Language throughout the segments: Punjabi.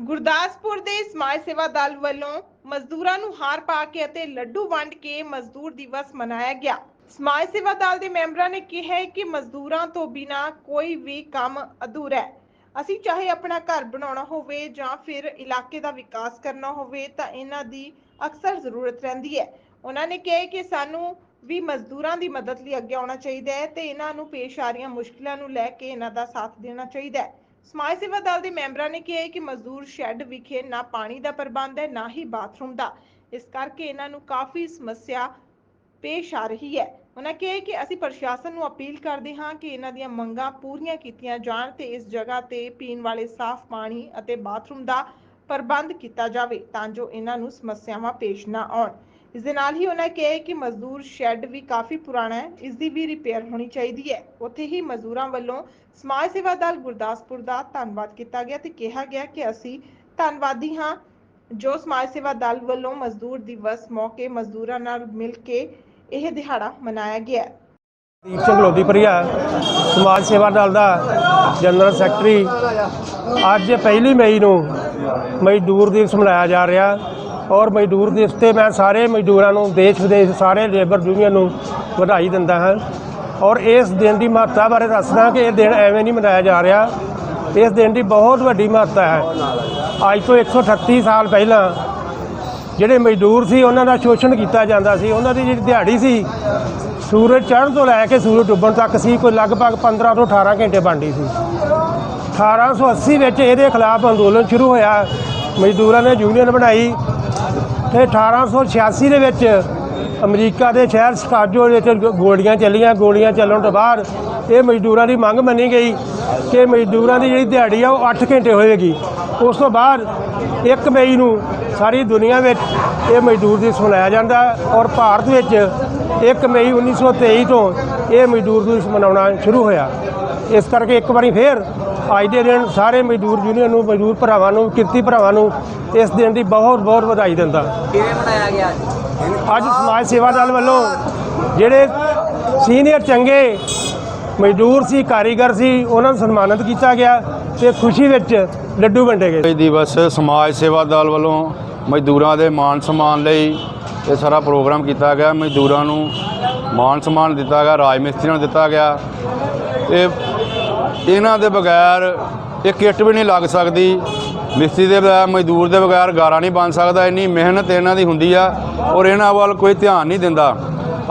ਗੁਰਦਾਸਪੁਰ ਦੇ ਸਮਾਜ ਸੇਵਾ ਦਲ ਵੱਲੋਂ ਮਜ਼ਦੂਰਾਂ ਨੂੰ ਹਾਰ ਪਾ ਕੇ ਅਤੇ ਲੱਡੂ ਵੰਡ ਕੇ ਮਜ਼ਦੂਰ ਦਿਵਸ ਮਨਾਇਆ ਗਿਆ। ਸਮਾਜ ਸੇਵਾ ਦਲ ਦੇ ਮੈਂਬਰਾਂ ਨੇ ਕਿਹਾ ਕਿ ਮਜ਼ਦੂਰਾਂ ਤੋਂ ਬਿਨਾ ਕੋਈ ਵੀ ਕੰਮ ਅਧੂਰਾ ਹੈ। ਅਸੀਂ ਚਾਹੇ ਆਪਣਾ ਘਰ ਬਣਾਉਣਾ ਹੋਵੇ ਜਾਂ ਫਿਰ ਇਲਾਕੇ ਦਾ ਵਿਕਾਸ ਕਰਨਾ ਹੋਵੇ ਤਾਂ ਇਹਨਾਂ ਦੀ ਅਕਸਰ ਜ਼ਰੂਰਤ ਰਹਿੰਦੀ ਹੈ। ਉਹਨਾਂ ਨੇ ਕਿਹਾ ਕਿ ਸਾਨੂੰ ਵੀ ਮਜ਼ਦੂਰਾਂ ਦੀ ਮਦਦ ਲਈ ਅੱਗੇ ਆਉਣਾ ਚਾਹੀਦਾ ਹੈ ਤੇ ਇਹਨਾਂ ਨੂੰ ਪੇਸ਼ ਆ ਰਹੀਆਂ ਮੁਸ਼ਕਲਾਂ ਨੂੰ ਲੈ ਕੇ ਇਹਨਾਂ ਦਾ ਸਾਥ ਦੇਣਾ ਚਾਹੀਦਾ ਹੈ। ਸਮਾਜ ਸੇਵਾ ਦਲ ਦੇ ਮੈਂਬਰਾਂ ਨੇ ਕਿਹਾ ਕਿ ਮਜ਼ਦੂਰ ਸ਼ੈੱਡ ਵਿਖੇ ਨਾ ਪਾਣੀ ਦਾ ਪ੍ਰਬੰਧ ਹੈ, ਨਾ ਹੀ ਬਾਥਰੂਮ ਦਾ। ਇਸ ਕਰਕੇ ਇਹਨਾਂ ਨੂੰ ਕਾਫੀ ਸਮੱਸਿਆ ਪੇਸ਼ ਆ ਰਹੀ ਹੈ। ਉਹਨਾਂ ਕਿਹਾ ਕਿ ਅਸੀਂ ਪ੍ਰਸ਼ਾਸਨ ਨੂੰ ਅਪੀਲ ਕਰਦੇ ਹਾਂ ਕਿ ਇਹਨਾਂ ਦੀਆਂ ਮੰਗਾਂ ਪੂਰੀਆਂ ਕੀਤੀਆਂ ਜਾਣ ਤੇ ਇਸ ਜਗ੍ਹਾ ਤੇ ਪੀਣ ਵਾਲੇ ਸਾਫ਼ ਪਾਣੀ ਅਤੇ ਬਾਥਰੂਮ ਦਾ ਪ੍ਰਬੰਧ ਕੀਤਾ ਜਾਵੇ ਤਾਂ ਜੋ ਇਹਨਾਂ ਨੂੰ ਸਮੱਸਿਆਵਾਂ ਪੇਸ਼ ਨਾ ਆਉਣ। ਇਸ ਦੇ ਨਾਲ ਹੀ ਉਹਨਾਂ ਕਿਹਾ ਕਿ ਮਜ਼ਦੂਰ ਸ਼ੈੱਡ ਵੀ ਕਾਫੀ ਪੁਰਾਣਾ ਹੈ ਇਸ ਦੀ ਵੀ ਰਿਪੇਅਰ ਹੋਣੀ ਚਾਹੀਦੀ ਹੈ। ਉੱਥੇ ਹੀ ਮਜ਼ਦੂਰਾਂ ਵੱਲੋਂ ਸਮਾਜ ਸੇਵਾ ਦਲ ਗੁਰਦਾਸਪੁਰ ਦਾ ਧੰਨਵਾਦ ਕੀਤਾ ਗਿਆ ਤੇ ਕਿਹਾ ਗਿਆ ਕਿ ਅਸੀਂ ਧੰਨਵਾਦੀ ਹਾਂ ਜੋ ਸਮਾਜ ਸੇਵਾ ਦਲ ਵੱਲੋਂ ਮਜ਼ਦੂਰ ਦਿਵਸ ਮੌਕੇ ਮਜ਼ਦੂਰਾਂ ਨਾਲ ਮਿਲ ਕੇ ਇਹ ਦਿਹਾੜਾ ਮਨਾਇਆ ਗਿਆ ਦੀਪ ਸਿੰਘ ਲੋਧੀਪੁਰੀਆ ਸਮਾਜ ਸੇਵਾ ਦਲ ਦਾ ਜਨਰਲ ਸੈਕਟਰੀ। ਅੱਜ ਪਹਿਲੀ ਮਈ ਨੂੰ ਮਜ਼ਦੂਰ ਦਿਵਸ ਮਨਾਇਆ ਜਾ ਰਿਹਾ। ਔਰ ਮਜ਼ਦੂਰ ਦਿਵਸ ਤੇ ਮੈਂ ਸਾਰੇ ਮਜ਼ਦੂਰਾਂ ਨੂੰ ਦੇਸ਼ ਵਿਦੇਸ਼ ਸਾਰੇ ਲੇਬਰ ਯੂਨੀਅਨ ਨੂੰ ਵਧਾਈ ਦਿੰਦਾ ਹਾਂ। ਔਰ ਇਸ ਦਿਨ ਦੀ ਮਹੱਤਤਾ ਬਾਰੇ ਦੱਸਦਾ ਕਿ ਇਹ ਦਿਨ ਐਵੇਂ ਨਹੀਂ ਮਨਾਇਆ ਜਾ ਰਿਹਾ। ਇਸ ਦਿਨ ਦੀ ਬਹੁਤ ਵੱਡੀ ਮਹੱਤਤਾ ਹੈ। ਅੱਜ ਤੋਂ 138 ਸਾਲ ਪਹਿਲਾਂ ਜਿਹੜੇ ਮਜ਼ਦੂਰ ਸੀ, ਉਹਨਾਂ ਦਾ ਸ਼ੋਸ਼ਣ ਕੀਤਾ ਜਾਂਦਾ ਸੀ। ਉਹਨਾਂ ਦੀ ਜਿਹੜੀ ਦਿਹਾੜੀ ਸੀ, ਸੂਰਜ ਚੜ੍ਹਨ ਤੋਂ ਲੈ ਕੇ ਸੂਰਜ ਡੁੱਬਣ ਤੱਕ ਸੀ, ਕੋਈ ਲਗਭਗ 15 ਤੋਂ 18 ਘੰਟੇ ਬਣਦੀ ਸੀ। 1880 ਵਿੱਚ ਇਹਦੇ ਖਿਲਾਫ ਅੰਦੋਲਨ ਸ਼ੁਰੂ ਹੋਇਆ। ਮਜ਼ਦੂਰਾਂ ਨੇ ਯੂਨੀਅਨ ਬਣਾਈ। ਤੇ 1886 ਦੇ ਵਿੱਚ ਅਮਰੀਕਾ ਦੇ ਸ਼ਹਿਰ ਸਟਾਜੋ ਵਿੱਚ ਗੋ- ਗੋਲੀਆਂ ਚੱਲੀਆਂ। ਗੋਲੀਆਂ ਚੱਲਣ ਤੋਂ ਬਾਅਦ ਇਹ ਮਜ਼ਦੂਰਾਂ ਦੀ ਮੰਗ ਮੰਨੀ ਗਈ ਕਿ ਮਜ਼ਦੂਰਾਂ ਦੀ ਜਿਹੜੀ ਦਿਹਾੜੀ ਆ, ਉਹ 8 ਘੰਟੇ ਹੋਏਗੀ। ਉਸ ਤੋਂ ਬਾਅਦ 1 ਮਈ ਨੂੰ ਸਾਰੀ ਦੁਨੀਆ ਵਿੱਚ ਇਹ ਮਜ਼ਦੂਰ ਦਿਵਸ ਮਨਾਇਆ ਜਾਂਦਾ ਔਰ ਭਾਰਤ ਵਿੱਚ 1 ਮਈ 1923 ਤੋਂ ਇਹ ਮਜ਼ਦੂਰ ਦਿਵਸ ਮਨਾਉਣਾ ਸ਼ੁਰੂ ਹੋਇਆ। ਇਸ ਕਰਕੇ ਇੱਕ ਵਾਰੀ ਫੇਰ ਅੱਜ ਦੇ ਦਿਨ ਸਾਰੇ ਮਜ਼ਦੂਰ ਯੂਨੀਅਨ ਨੂੰ ਮਜ਼ਦੂਰ ਭਰਾਵਾਂ ਨੂੰ ਕਿਰਤੀ ਭਰਾਵਾਂ ਨੂੰ ਇਸ ਦਿਨ ਦੀ ਬਹੁਤ ਬਹੁਤ ਵਧਾਈ ਦਿੰਦਾ। ਕਿਵੇਂ ਮਨਾਇਆ ਗਿਆ ਅੱਜ? ਅੱਜ ਸਮਾਜ ਸੇਵਾ ਦਲ ਵੱਲੋਂ ਜਿਹੜੇ ਸੀਨੀਅਰ ਚੰਗੇ ਮਜ਼ਦੂਰ ਸੀ ਕਾਰੀਗਰ ਸੀ ਉਹਨਾਂ ਨੂੰ ਸਨਮਾਨਿਤ ਕੀਤਾ ਗਿਆ ਤੇ ਖੁਸ਼ੀ ਵਿੱਚ ਲੱਡੂ ਵੰਡੇ ਗਏ। ਇਹ ਦਿਵਸ ਸਮਾਜ ਸੇਵਾ ਦਲ ਵੱਲੋਂ ਮਜ਼ਦੂਰਾਂ ਦੇ ਮਾਣ ਸਨਮਾਨ ਲਈ ਇਹ ਸਾਰਾ ਪ੍ਰੋਗਰਾਮ ਕੀਤਾ ਗਿਆ। ਮਜ਼ਦੂਰਾਂ ਨੂੰ ਮਾਣ ਸਨਮਾਨ ਦਿੱਤਾ ਗਿਆ ਰਾਜ ਮਿਸਤਰੀ ਨੂੰ ਦਿੱਤਾ ਗਿਆ ਤੇ ਇਹਨਾਂ ਦੇ ਬਗੈਰ ਇਹ ਕਿੱਟ ਵੀ ਨਹੀਂ ਲੱਗ ਸਕਦੀ। ਮਿਸਤਰੀ ਦੇ ਬਗੈਰ, ਮਜ਼ਦੂਰ ਦੇ ਬਗੈਰ ਗਾਰਾ ਨਹੀਂ ਬਣ ਸਕਦਾ। ਇੰਨੀ ਮਿਹਨਤ ਇਹਨਾਂ ਦੀ ਹੁੰਦੀ ਆ ਔਰ ਇਹਨਾਂ ਵੱਲ ਕੋਈ ਧਿਆਨ ਨਹੀਂ ਦਿੰਦਾ।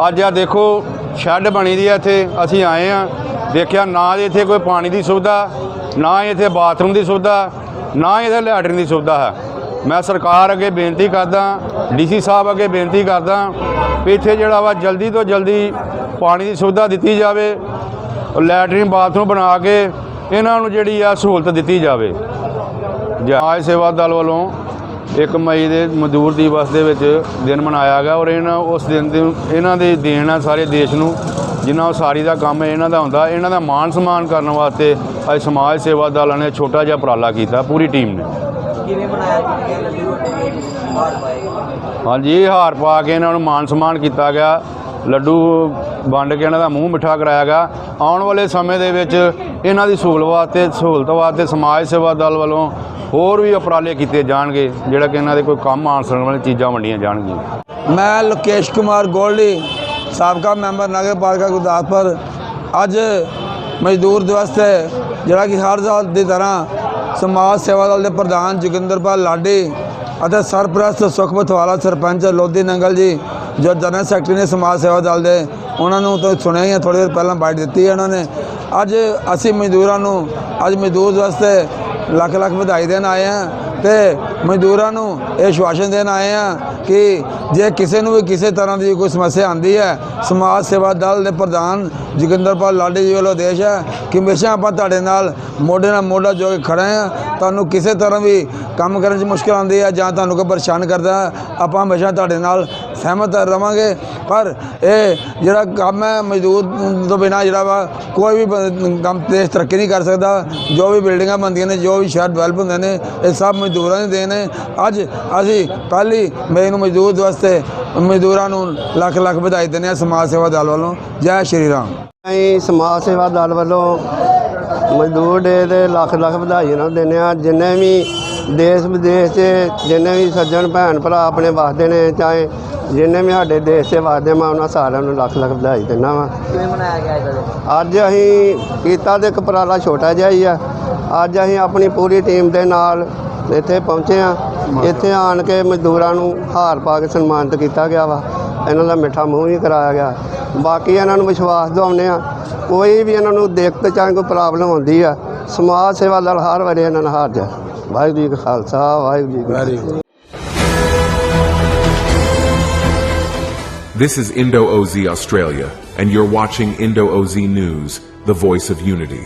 ਅੱਜ ਆ ਦੇਖੋ, ਸ਼ੈੱਡ ਬਣੀ ਦੀ ਆ ਇੱਥੇ। ਅਸੀਂ ਆਏ ਆ, ਦੇਖਿਆ ਨਾ ਇੱਥੇ ਕੋਈ ਪਾਣੀ ਦੀ ਸੁਵਿਧਾ, ਨਾ ਹੀ ਇੱਥੇ ਬਾਥਰੂਮ ਦੀ ਸੁਵਿਧਾ, ਨਾ ਹੀ ਇੱਥੇ ਲੈਟਰਿਨ ਦੀ ਸੁਵਿਧਾ ਹੈ। ਮੈਂ ਸਰਕਾਰ ਅੱਗੇ ਬੇਨਤੀ ਕਰਦਾ, ਡੀਸੀ ਸਾਹਿਬ ਅੱਗੇ ਬੇਨਤੀ ਕਰਦਾ ਵੀ ਇੱਥੇ ਜਿਹੜਾ ਵਾ ਜਲਦੀ ਤੋਂ ਜਲਦੀ ਪਾਣੀ ਦੀ ਸੁਵਿਧਾ ਦਿੱਤੀ ਜਾਵੇ। ਲੈਟਰਿਨ ਬਾਥਰੂਮ ਬਣਾ ਕੇ ਇਹਨਾਂ ਨੂੰ ਜਿਹੜੀ ਆ ਸਹੂਲਤ ਦਿੱਤੀ ਜਾਵੇ। ਸਮਾਜ ਸੇਵਾ ਦਲ ਵੱਲੋਂ 1 ਮਈ ਦੇ ਮਜ਼ਦੂਰ ਦਿਵਸ ਦੇ ਵਿੱਚ ਦਿਨ ਮਨਾਇਆ ਗਿਆ ਔਰ ਇਹਨਾਂ ਉਸ ਦਿਨ ਦੇ ਇਹਨਾਂ ਦੇ ਦੇਣ ਆ ਸਾਰੇ ਦੇਸ਼ ਨੂੰ ਜਿਨ੍ਹਾਂ ਉਸਾਰੀ ਦਾ ਕੰਮ ਇਹਨਾਂ ਦਾ ਹੁੰਦਾ ਇਹਨਾਂ ਦਾ ਮਾਣ ਸਨਮਾਨ ਕਰਨ ਵਾਸਤੇ ਅੱਜ ਸਮਾਜ ਸੇਵਾ ਦਲ ਨੇ ਛੋਟਾ ਜਿਹਾ ਉਪਰਾਲਾ ਕੀਤਾ ਪੂਰੀ ਟੀਮ ਨੇ। ਕਿਵੇਂ ਮਨਾਇਆ ਹਾਂਜੀ ਹਾਰ ਪਾ ਕੇ ਇਹਨਾਂ ਨੂੰ ਮਾਨ ਸਨਮਾਨ ਕੀਤਾ ਗਿਆ। ਲੱਡੂ ਵੰਡ ਕੇ ਇਹਨਾਂ ਦਾ ਮੂੰਹ ਮਿੱਠਾ ਕਰਾਇਆ ਗਿਆ। ਆਉਣ ਵਾਲੇ ਸਮੇਂ ਦੇ ਵਿੱਚ ਇਹਨਾਂ ਦੀ ਸਹੂਲਤ ਵਾਸਤੇ ਸਹੂਲਤ ਵਾਸਤੇ ਸਮਾਜ ਸੇਵਾ ਦਲ ਵੱਲੋਂ ਹੋਰ ਵੀ ਉਪਰਾਲੇ ਕੀਤੇ ਜਾਣਗੇ, ਜਿਹੜਾ ਕਿ ਇਹਨਾਂ ਦੇ ਕੋਈ ਕੰਮ ਆਉਣ ਸਕਣ ਵਾਲੀਆਂ ਚੀਜ਼ਾਂ ਵੰਡੀਆਂ ਜਾਣਗੀਆਂ। ਮੈਂ ਲੋਕੇਸ਼ ਕੁਮਾਰ ਗੋਲਡੀ, ਸਾਬਕਾ ਮੈਂਬਰ ਨਗਰ ਪਾਲਿਕਾ ਗੁਰਦਾਸਪੁਰ। ਅੱਜ ਮਜ਼ਦੂਰ ਦਿਵਸ ਤੇ ਜਿਹੜਾ ਕਿ ਹਰ ਸਾਲ ਦੀ ਤਰ੍ਹਾਂ ਸਮਾਜ ਸੇਵਾ ਦਲ ਦੇ ਪ੍ਰਧਾਨ ਜੋਗਿੰਦਰਪਾਲ ਲਾਡੀ ਅਤੇ ਸਰਪ੍ਰਸਤ ਸੁਖ ਸਰਪੰਚ ਲੋਧੀ ਨੰਗਲ ਜੀ ਜੋ ਜਨਰਲ ਸੈਕਟਰੀ ਨੇ ਸਮਾਜ ਸੇਵਾ ਦਲ ਦੇ, ਉਹਨਾਂ ਨੂੰ ਤਾਂ ਸੁਣਿਆ ਹੀ ਹੈ ਥੋੜ੍ਹੀ ਦੇਰ ਪਹਿਲਾਂ ਬਾਈਟ ਦਿੱਤੀ ਹੈ ਉਹਨਾਂ ਨੇ। ਅੱਜ ਅਸੀਂ ਮਜ਼ਦੂਰਾਂ ਨੂੰ, ਅੱਜ ਮਜ਼ਦੂਰ ਵਾਸਤੇ ਲੱਖ ਲੱਖ ਵਧਾਈ ਦੇਣ ਆਏ ਹਾਂ ਤੇ ਮਜ਼ਦੂਰਾਂ ਨੂੰ ਇਹ ਆਸ਼ਵਾਸਨ ਦੇਣ ਆਏ ਹਾਂ ਕਿ ਜੇ ਕਿਸੇ ਨੂੰ ਵੀ ਕਿਸੇ ਤਰ੍ਹਾਂ ਦੀ ਕੋਈ ਸਮੱਸਿਆ ਆਂਦੀ ਹੈ, ਸਮਾਜ ਸੇਵਾ ਦਲ ਦੇ ਪ੍ਰਧਾਨ ਜੋਗਿੰਦਰਪਾਲ ਲਾਡੀ ਜੀ ਵੱਲੋਂ ਆਦੇਸ਼ ਹੈ ਕਿ ਹਮੇਸ਼ਾ ਆਪਾਂ ਤੁਹਾਡੇ ਨਾਲ ਮੋਢੇ ਨਾਲ ਮੋਢਾ ਜੋ ਕੇ ਖੜੇ ਹਾਂ। ਤੁਹਾਨੂੰ ਕਿਸੇ ਤਰ੍ਹਾਂ ਵੀ ਕੰਮ ਕਰਨ 'ਚ ਮੁਸ਼ਕਲ ਆਉਂਦੀ ਹੈ ਜਾਂ ਤੁਹਾਨੂੰ ਕੋਈ ਪਰੇਸ਼ਾਨ ਕਰਦਾ ਆਪਾਂ ਹਮੇਸ਼ਾ ਤੁਹਾਡੇ ਨਾਲ ਸਹਿਮਤ ਰਵਾਂਗੇ। ਪਰ ਇਹ ਜਿਹੜਾ ਕੰਮ ਹੈ, ਮਜ਼ਦੂਰ ਤੋਂ ਬਿਨਾ ਜਿਹੜਾ ਵਾ ਕੋਈ ਵੀ ਕੰਮ ਦੇਸ਼ ਤਰੱਕੀ ਨਹੀਂ ਕਰ ਸਕਦਾ। ਜੋ ਵੀ ਬਿਲਡਿੰਗਾਂ ਬਣਦੀਆਂ ਨੇ, ਜੋ ਵੀ ਸ਼ਹਿਰ ਡਿਵੈਲਪ ਹੁੰਦੇ ਨੇ, ਇਹ ਸਭ ਮਜ਼ਦੂਰਾਂ ਦੀ ਦੇਣ ਨੇ। ਅੱਜ ਅਸੀਂ ਪਹਿਲੀ ਮਈ ਨੂੰ ਮਜ਼ਦੂਰ ਦਿਵਸ ਤੇ ਮਜ਼ਦੂਰਾਂ ਨੂੰ ਲੱਖ ਲੱਖ ਵਧਾਈ ਦਿੰਦੇ ਹਾਂ ਸਮਾਜ ਸੇਵਾ ਦਲ ਵੱਲੋਂ। ਜੈ ਸ਼੍ਰੀ ਰਾਮ। ਅਸੀਂ ਸਮਾਜ ਸੇਵਾ ਦਲ ਵੱਲੋਂ ਮਜ਼ਦੂਰ ਡੇ ਦੇ ਲੱਖ ਲੱਖ ਵਧਾਈ ਨਾਲ ਦਿੰਦੇ ਹਾਂ। ਜਿੰਨੇ ਵੀ ਦੇਸ਼ ਵਿਦੇਸ਼ 'ਚ ਜਿੰਨੇ ਵੀ ਸੱਜਣ ਭੈਣ ਭਰਾ ਆਪਣੇ ਵਸਦੇ ਨੇ ਚਾਹੇ ਜਿੰਨੇ ਵੀ ਸਾਡੇ ਦੇਸ਼ 'ਚ ਵਸਦੇ ਮੈਂ ਉਹਨਾਂ ਸਾਰਿਆਂ ਨੂੰ ਲੱਖ ਲੱਖ ਵਧਾਈ ਦਿੰਦਾ ਵਾਂ। ਕਿਵੇਂ ਮਨਾਇਆ ਗਿਆ? ਅੱਜ ਅਸੀਂ ਕੀਤਾ ਤੇ ਕਪਰਾਲਾ ਛੋਟਾ ਜਿਹਾ ਹੀ ਆ। ਅੱਜ ਅਸੀਂ ਆਪਣੀ ਪੂਰੀ ਟੀਮ ਦੇ ਨਾਲ ਇੱਥੇ ਪਹੁੰਚੇ ਆ ਇੱਥੇ ਆਣ ਕੇ ਮਜ਼ਦੂਰਾਂ ਨੂੰ ਹਾਰ ਪਾ ਕੇ ਸਨਮਾਨਿਤ ਕੀਤਾ ਗਿਆ ਵਾ। ਇਹਨਾਂ ਦਾ ਮਿੱਠਾ ਮੂੰਹ ਵੀ ਕਰਾਇਆ ਗਿਆ। ਬਾਕੀ ਇਹਨਾਂ ਨੂੰ ਵਿਸ਼ਵਾਸ ਦਿਵਾਉਂਦੇ ਆ ਕੋਈ ਵੀ ਇਹਨਾਂ ਨੂੰ ਦਿੱਕਤ ਚਾਹੇ ਕੋਈ ਪ੍ਰੋਬਲਮ ਹੁੰਦੀ ਆ ਸਮਾਜ ਸੇਵਾ ਦਲ ਹਰ ਵਾਰੀ ਇਹਨਾਂ ਨਾਲ ਹਾਜ਼ਰ ਵਾਹਿਗੁਰੂ ਜੀ ਕਾ ਖਾਲਸਾ ਵਾਹਿਗੁਰੂ ਜੀ ਕੀ ਫਤਿਹ। This is Indo OZ Australia, and you're watching Indo OZ News, the voice of unity.